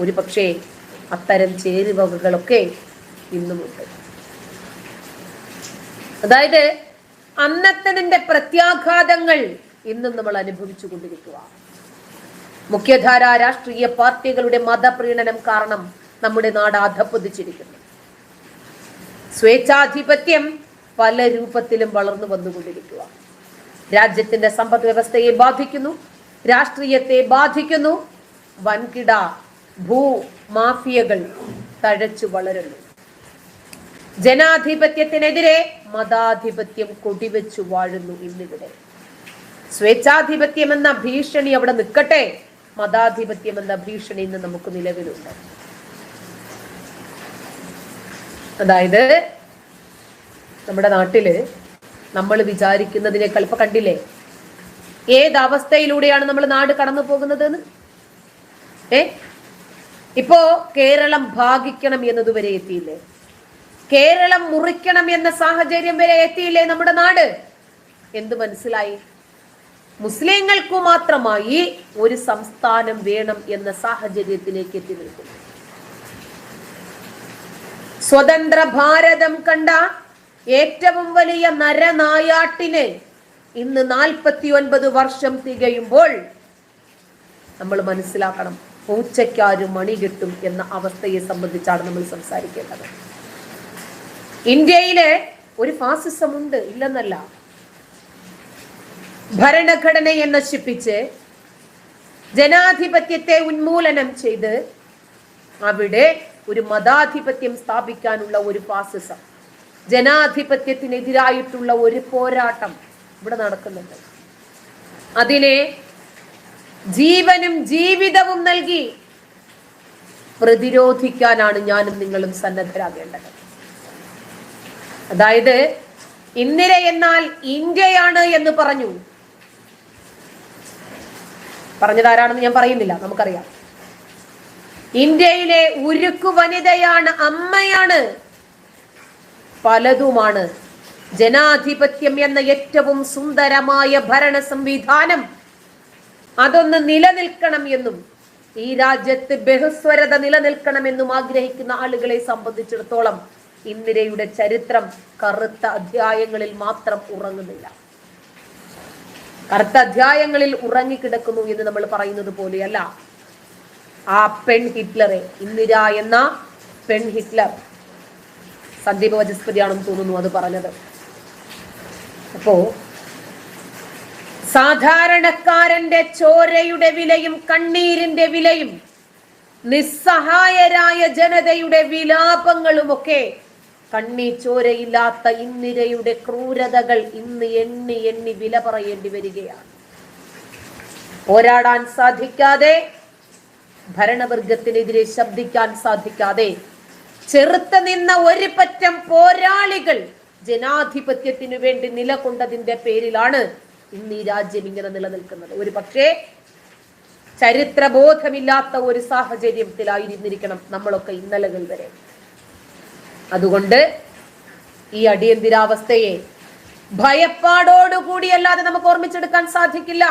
ഒരു പക്ഷേ അത്തരം ചേരുവകകളൊക്കെ ഇന്നുമുണ്ട് അതായത് അന്നത്തതിന്റെ പ്രത്യാഘാതങ്ങൾ ഇന്നും നമ്മൾ അനുഭവിച്ചു കൊണ്ടിരിക്കുക മുഖ്യധാര രാഷ്ട്രീയ പാർട്ടികളുടെ മതപ്രീണനം കാരണം നമ്മുടെ നാട് അധപ്പതിച്ചിരിക്കുന്നു സ്വേച്ഛാധിപത്യം പല രൂപത്തിലും വളർന്നു വന്നുകൊണ്ടിരിക്കുക രാജ്യത്തിന്റെ സമ്പദ് വ്യവസ്ഥയെ ബാധിക്കുന്നു രാഷ്ട്രീയത്തെ ബാധിക്കുന്നു വൻകിട ഭൂ മാഫിയകൾ തഴച്ചു വളരുന്നു. ജനാധിപത്യത്തിനെതിരെ മതാധിപത്യം കൊടിവെച്ചു വാഴുന്നു ഇന്നിവിടെ. സ്വേച്ഛാധിപത്യം എന്ന ഭീഷണി അവിടെ നിൽക്കട്ടെ. മതാധിപത്യം എന്ന ഭീഷണി ഇന്ന് നമുക്ക് നിലവിലുണ്ട്. അതായത് നമ്മുടെ നാട്ടിൽ നമ്മൾ വിചാരിക്കുന്നതിനേക്കാൾ ഇപ്പൊ കണ്ടില്ലേ? ഏത് അവസ്ഥയിലൂടെയാണ് നമ്മൾ നാട് കടന്നു പോകുന്നത് ഏ? ഇപ്പോ കേരളം ഭാഗിക്കണം എന്നതുവരെ എത്തിയില്ലേ? കേരളം മുറിക്കണം എന്ന സാഹചര്യം വരെ എത്തിയില്ലേ നമ്മുടെ നാട്? എന്ത് മനസ്സിലായി? മുസ്ലിങ്ങൾക്ക് മാത്രമായി ഒരു സംസ്ഥാനം വേണം എന്ന സാഹചര്യത്തിലേക്ക് എത്തി നിൽക്കുന്നു. സ്വതന്ത്ര ഭാരതം കണ്ട ഏറ്റവും വലിയ നരനായാട്ടിന് ഇന്ന് നാൽപ്പത്തി ഒൻപത് വർഷം തികയുമ്പോൾ നമ്മൾ മനസ്സിലാക്കണം. പൂച്ചയ്ക്കാര് മണി കിട്ടും എന്ന അവസ്ഥയെ സംബന്ധിച്ചാണ് നമ്മൾ സംസാരിക്കേണ്ടത്. ഇന്ത്യയിലെ ഒരു ഫാസിസം ഉണ്ട് ഇല്ലെന്നല്ല. ഭരണഘടനയെ നശിപ്പിച്ച് ജനാധിപത്യത്തെ ഉന്മൂലനം ചെയ്ത് അവിടെ ഒരു മതാധിപത്യം സ്ഥാപിക്കാനുള്ള ഒരു ഫാസിസം ജനാധിപത്യത്തിനെതിരായിട്ടുള്ള ഒരു പോരാട്ടം ഇവിടെ നടക്കുന്നുണ്ട്. അതിനെ ജീവനും ജീവിതവും നൽകി പ്രതിരോധിക്കാനാണ് ഞാനും നിങ്ങളും സന്നദ്ധരാകേണ്ടത്. അതായത് ഇന്ദിര എന്നാൽ ഇന്ത്യയാണ് എന്ന് പറഞ്ഞു. പറഞ്ഞതാരാണെന്ന് ഞാൻ പറയുന്നില്ല നമുക്കറിയാം. ഇന്ത്യയിലെ ഉരുക്കു വനിതയാണ് അമ്മയാണ്. പലതുമാണ് ജനാധിപത്യം എന്ന ഏറ്റവും സുന്ദരമായ ഭരണ സംവിധാനം അതൊന്ന് നിലനിൽക്കണം എന്നും ഈ രാജ്യത്ത് ബഹുസ്വരത നിലനിൽക്കണമെന്നും ആഗ്രഹിക്കുന്ന ആളുകളെ സംബന്ധിച്ചിടത്തോളം ഇന്ദിരയുടെ ചരിത്രം കറുത്ത അധ്യായങ്ങളിൽ മാത്രം ഉറങ്ങുന്നില്ല. കറുത്ത അധ്യായങ്ങളിൽ ഉറങ്ങിക്കിടക്കുന്നു എന്ന് നമ്മൾ പറയുന്നത് പോലെയല്ല. ആ പെൺ ഹിറ്റ്ലറെ ഇന്ദിര എന്ന പെൺ ഹിറ്റ്ലർ സന്ദീപ് വചസ്പതിയാണെന്ന് തോന്നുന്നു അത് പറഞ്ഞത്. അപ്പോ സാധാരണക്കാരന്റെ ചോരയുടെ വിലയും കണ്ണീരിന്റെ വിലയും നിസ്സഹായരായ ജനതയുടെ വിലാപങ്ങളുമൊക്കെ കണ്ണീ ചോരയില്ലാത്ത ഇന്ദിരയുടെ ക്രൂരതകൾ ഇന്ന് എണ്ണി എണ്ണി വില പറയേണ്ടി വരികയാണ്. പോരാടാൻ സാധിക്കാതെ ഭരണവർഗത്തിനെതിരെ ശബ്ദിക്കാൻ സാധിക്കാതെ ചെറുത്ത് നിന്ന ഒരു പറ്റം പോരാളികൾ ജനാധിപത്യത്തിനു വേണ്ടി നിലകൊണ്ടതിന്റെ പേരിലാണ് ഇന്ന് ഈ രാജ്യം ഇങ്ങനെ നിലനിൽക്കുന്നത്. ഒരു പക്ഷേ ചരിത്രബോധമില്ലാത്ത ഒരു സാഹചര്യത്തിലായിരുന്നിരിക്കണം നമ്മളൊക്കെ ഇന്നലകൾ വരെ. അതുകൊണ്ട് ഈ അടിയന്തിരാവസ്ഥയെ ഭയപ്പാടോടുകൂടിയല്ലാതെ നമുക്ക് ഓർമ്മിച്ചെടുക്കാൻ സാധിക്കില്ല.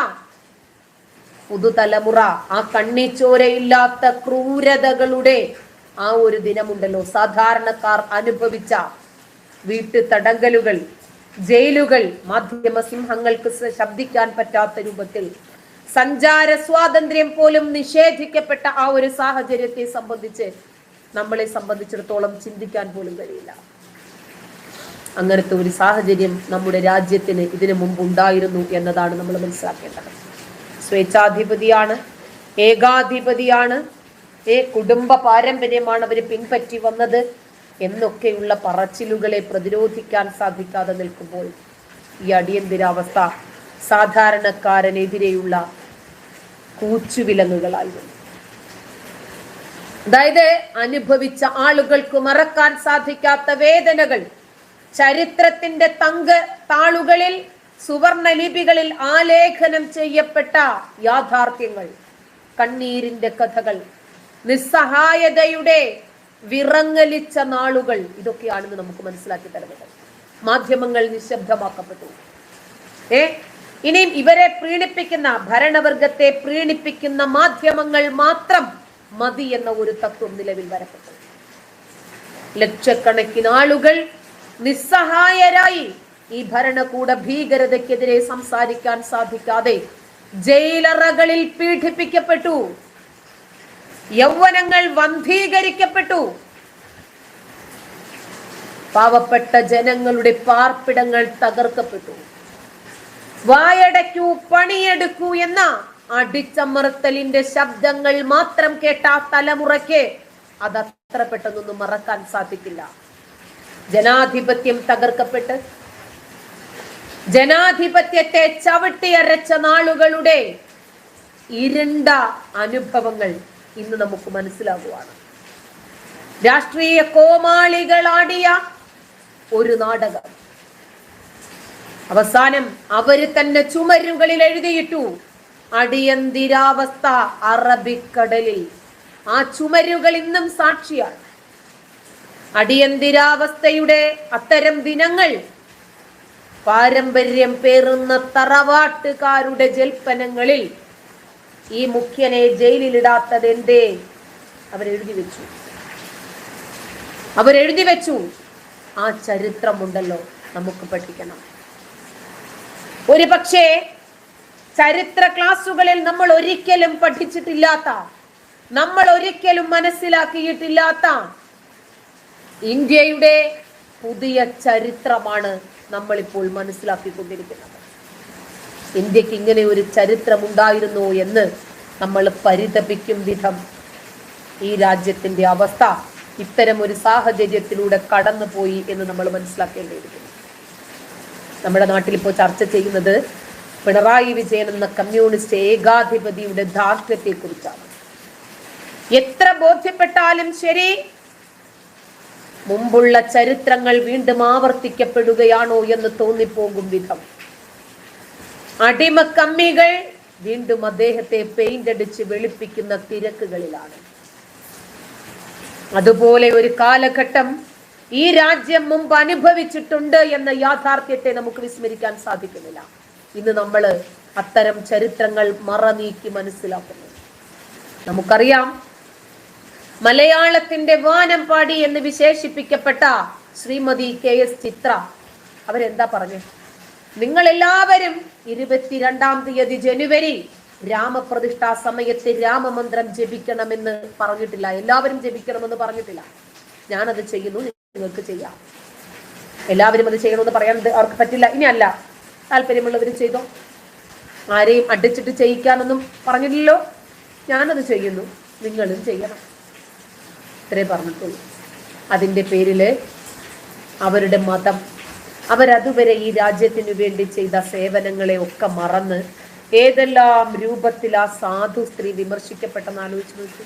പുതുതലമുറ ആ കണ്ണിച്ചോരയില്ലാത്ത ക്രൂരതകളുടെ ആ ഒരു ദിനമുണ്ടല്ലോ. സാധാരണക്കാർ അനുഭവിച്ച വീട്ടു തടങ്കലുകൾ ജയിലുകൾ മാധ്യമ സിംഹങ്ങൾക്ക് ശബ്ദിക്കാൻ പറ്റാത്ത രൂപത്തിൽ സഞ്ചാര സ്വാതന്ത്ര്യം പോലും നിഷേധിക്കപ്പെട്ട ആ ഒരു സാഹചര്യത്തെ സംബന്ധിച്ച് നമ്മളെ സംബന്ധിച്ചിടത്തോളം ചിന്തിക്കാൻ പോലും കഴിയില്ല. അങ്ങനത്തെ ഒരു സാഹചര്യം നമ്മുടെ രാജ്യത്തിന് ഇതിനു മുമ്പ് ഉണ്ടായിരുന്നു എന്നതാണ് നമ്മൾ മനസ്സിലാക്കേണ്ടത്. സ്വേച്ഛാധിപതിയാണ് ഏകാധിപതിയാണ് ഏ കുടുംബ പാരമ്പര്യമാണ് അവർ പിൻപറ്റി വന്നത്. എന്നൊക്കെയുള്ള പറച്ചിലുകളെ പ്രതിരോധിക്കാൻ സാധിക്കാതെ നിൽക്കുമ്പോൾ ഈ അടിയന്തിരാവസ്ഥ സാധാരണക്കാരനെതിരെയുള്ള കൂച്ചുവിലങ്ങുകളായിരുന്നു. അതായത് അനുഭവിച്ച ആളുകൾക്ക് മറക്കാൻ സാധിക്കാത്ത വേദനകൾ ചരിത്രത്തിന്റെ തങ്ക് താളുകളിൽ സുവർണ ലിപികളിൽ ആലേഖനം ചെയ്യപ്പെട്ട യാഥാർത്ഥ്യങ്ങൾ കണ്ണീരിന്റെ കഥകൾ നിസ്സഹായതയുടെ വിറങ്ങലിച്ച നാളുകൾ ഇതൊക്കെയാണെന്ന് നമുക്ക് മനസ്സിലാക്കി തരുന്നത് മാധ്യമങ്ങൾ നിശബ്ദമാക്കപ്പെട്ടു. ഏ ഇനിയും ഇവരെ പ്രീണിപ്പിക്കുന്ന ഭരണവർഗത്തെ പ്രീണിപ്പിക്കുന്ന മാധ്യമങ്ങൾ മാത്രം മതി എന്ന ഒരു തത്വം നിലവിൽ വരപ്പെട്ടു. ലക്ഷക്കണക്കിന് ആളുകൾ നിസ്സഹായരായി ഈ ഭരണകൂട ഭീകരതയ്ക്കെതിരെ സംസാരിക്കാൻ സാധിക്കാതെ ജയിലറകളിൽ പീഡിപ്പിക്കപ്പെട്ടു. യൗവനങ്ങൾ വന്ധീകരിക്കപ്പെട്ടു. പാവപ്പെട്ട ജനങ്ങളുടെ പാർപ്പിടങ്ങൾ തകർക്കപ്പെട്ടു. വായടയ്ക്കൂ പണിയെടുക്കൂ എന്ന അടിച്ചമർത്തലിന്റെ ശബ്ദങ്ങൾ മാത്രം കേട്ട ആ തലമുറയ്ക്ക് അത് അത്ര പെട്ടെന്നൊന്നും മറക്കാൻ സാധിക്കില്ല. ജനാധിപത്യം തകർക്കപ്പെട്ട് ജനാധിപത്യത്തെ ചവിട്ടിയരച്ച നാളുകളുടെ ഇരുണ്ട അനുഭവങ്ങൾ ഇന്ന് നമുക്ക് മനസ്സിലാകുവാണ്. രാഷ്ട്രീയ കോമാളികളാടിയ ഒരു നാടകം. അവസാനം അവർ തന്നെ ചുമരുകളിൽ എഴുതിയിട്ടു. അടിയന്തിരാവസ്ഥ അറബിക്കടലിൽ. ആ ചുമരുകൾ ഇന്നും സാക്ഷിയാണ്. അടിയന്തിരാവസ്ഥയുടെ അത്തരം ദിനങ്ങൾ പാരമ്പര്യം പേറുന്ന തറവാട്ടുകാരുടെ ജൽപ്പനങ്ങളിൽ ഈ മുഖ്യനെ ജയിലിലിടാത്തത് എന്തേ? അവരെഴുതി വെച്ചു. അവരെഴുതി വെച്ചു. ആ ചരിത്രമുണ്ടല്ലോ നമുക്ക് പഠിക്കണം. ഒരു പക്ഷേ ചരിത്ര ക്ലാസ്സുകളിൽ നമ്മൾ ഒരിക്കലും പഠിച്ചിട്ടില്ലാത്ത നമ്മൾ ഒരിക്കലും മനസ്സിലാക്കിയിട്ടില്ലാത്ത ഇന്ത്യയുടെ പുതിയ ചരിത്രമാണ് നമ്മളിപ്പോൾ മനസ്സിലാക്കിക്കൊണ്ടിരിക്കുന്നത്. ഇന്ത്യയ്ക്ക് ഇങ്ങനെ ഒരു ചരിത്രമുണ്ടായിരുന്നു എന്ന് നമ്മൾ പരിതപിക്കും വിധം ഈ രാജ്യത്തിന്റെ അവസ്ഥ ഇത്തരം ഒരു സാഹചര്യത്തിലൂടെ കടന്നുപോയി എന്ന് നമ്മൾ മനസ്സിലാക്കേണ്ടിയിരിക്കുന്നു നമ്മുടെ നാട്ടിൽ ഇപ്പോൾ ചർച്ച ചെയ്യുന്നത് പിണറായി വിജയൻ എന്ന കമ്മ്യൂണിസ്റ്റ് ഏകാധിപതിയുടെ ദാർഢ്യത്തെ കുറിച്ചാണ് എത്ര ബോധ്യപ്പെട്ടാലും ശരി മുമ്പുള്ള ചരിത്രങ്ങൾ വീണ്ടും ആവർത്തിക്കപ്പെടുകയാണോ എന്ന് തോന്നിപ്പോകും വിധം. അടിമക്കമ്മികൾ വീണ്ടും അദ്ദേഹത്തെ പെയിന്റ് അടിച്ച് വെളുപ്പിക്കുന്ന തിരക്കുകളിലാണ്. അതുപോലെ ഒരു കാലഘട്ടം ഈ രാജ്യം മുമ്പ് അനുഭവിച്ചിട്ടുണ്ട് എന്ന യാഥാർത്ഥ്യത്തെ നമുക്ക് വിസ്മരിക്കാൻ സാധിക്കുന്നില്ല. ഇന്ന് നമ്മൾ അത്തരം ചരിത്രങ്ങൾ മറ നീക്കി മനസ്സിലാക്കുന്നു. നമുക്കറിയാം മലയാളത്തിന്റെ വാനം പാടി എന്ന് വിശേഷിപ്പിക്കപ്പെട്ട ശ്രീമതി കെ എസ് ചിത്ര. അവരെന്താ പറഞ്ഞു? നിങ്ങൾ എല്ലാവരും ഇരുപത്തിരണ്ടാം തീയതി ജനുവരി രാമപ്രതിഷ്ഠാ സമയത്ത് രാമമന്ത്രം ജപിക്കണമെന്ന് പറഞ്ഞിട്ടില്ല. എല്ലാവരും ജപിക്കണമെന്ന് പറഞ്ഞിട്ടില്ല. ഞാനത് ചെയ്യുന്നു നിങ്ങൾക്ക് ചെയ്യാം. എല്ലാവരും അത് ചെയ്യണമെന്ന് പറയാൻ അവർക്ക് പറ്റില്ല. ഇനി അല്ല താല്പര്യമുള്ളവരും ചെയ്തോ? ആരെയും അടിച്ചിട്ട് ചെയ്യിക്കാനൊന്നും പറഞ്ഞില്ലല്ലോ? ഞാനത് ചെയ്യുന്നു നിങ്ങളും ചെയ്യണം. ഇത്രേ പറഞ്ഞിട്ടുള്ളൂ. അതിന്റെ പേരിൽ അവരുടെ മതം അവരതുവരെ ഈ രാജ്യത്തിനു വേണ്ടി ചെയ്ത സേവനങ്ങളെ ഒക്കെ മറന്ന് ഏതെല്ലാം രൂപത്തിൽ ആ സാധു സ്ത്രീ വിമർശിക്കപ്പെട്ടെന്ന് ആലോചിച്ച് നോക്കി.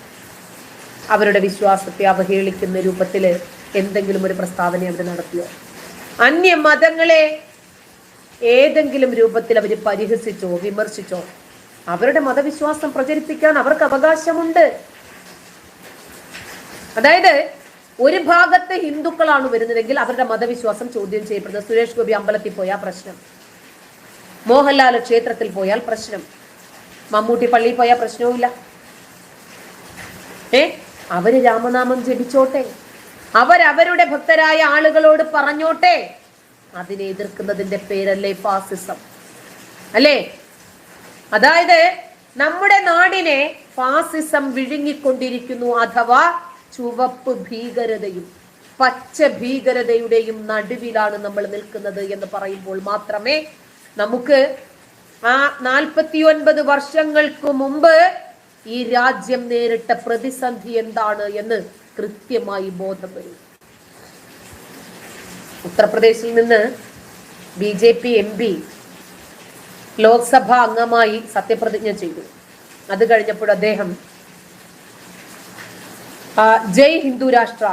അവരുടെ വിശ്വാസത്തെ അവഹേളിക്കുന്ന രൂപത്തിൽ എന്തെങ്കിലും ഒരു പ്രസ്താവന അവർ നടത്തിയോ? അന്യ മതങ്ങളെ ഏതെങ്കിലും രൂപത്തിൽ അവർ പരിഹസിച്ചോ വിമർശിച്ചോ അവരുടെ മതവിശ്വാസം പ്രചരിപ്പിക്കാൻ അവർക്ക് അവകാശമുണ്ട്. അതായത് ഒരു ഭാഗത്ത് ഹിന്ദുക്കളാണ് വരുന്നതെങ്കിൽ അവരുടെ മതവിശ്വാസം ചോദ്യം ചെയ്യപ്പെടുന്നത് സുരേഷ് ഗോപി അമ്പലത്തിൽ പോയാൽ പ്രശ്നം. മോഹൻലാൽ ക്ഷേത്രത്തിൽ പോയാൽ പ്രശ്നം. മമ്മൂട്ടി പള്ളിയിൽ പോയാൽ പ്രശ്നവുമില്ല. ഏ? അവർ രാമനാമം ജപിച്ചോട്ടെ. അവരവരുടെ ഭക്തരായ ആളുകളോട് പറഞ്ഞോട്ടെ. അതിനെ എതിർക്കുന്നതിന്റെ പേരല്ലേ ഫാസിസം. അല്ലേ? അതായത് നമ്മുടെ നാടിനെ ഫാസിസം വിഴുങ്ങിക്കൊണ്ടിരിക്കുന്നു അഥവാ ചുവപ്പ് ഭീകരതയും പച്ച ഭീകരതയുടെയും നടുവിലാണ് നമ്മൾ നിൽക്കുന്നത് എന്ന് പറയുമ്പോൾ മാത്രമേ നമുക്ക് ആ നാൽപ്പത്തി ഒൻപത് വർഷങ്ങൾക്ക് മുമ്പ് ഈ രാജ്യം നേരിട്ട പ്രതിസന്ധി എന്താണ് എന്ന് കൃത്യമായി ബോധം വരും ഉത്തർപ്രദേശിൽ നിന്ന് B J P M P Lok Sabha അംഗമായി സത്യപ്രതിജ്ഞ ചെയ്തു. അത് കഴിഞ്ഞപ്പോൾ അദ്ദേഹം ജയ് ഹിന്ദു രാഷ്ട്ര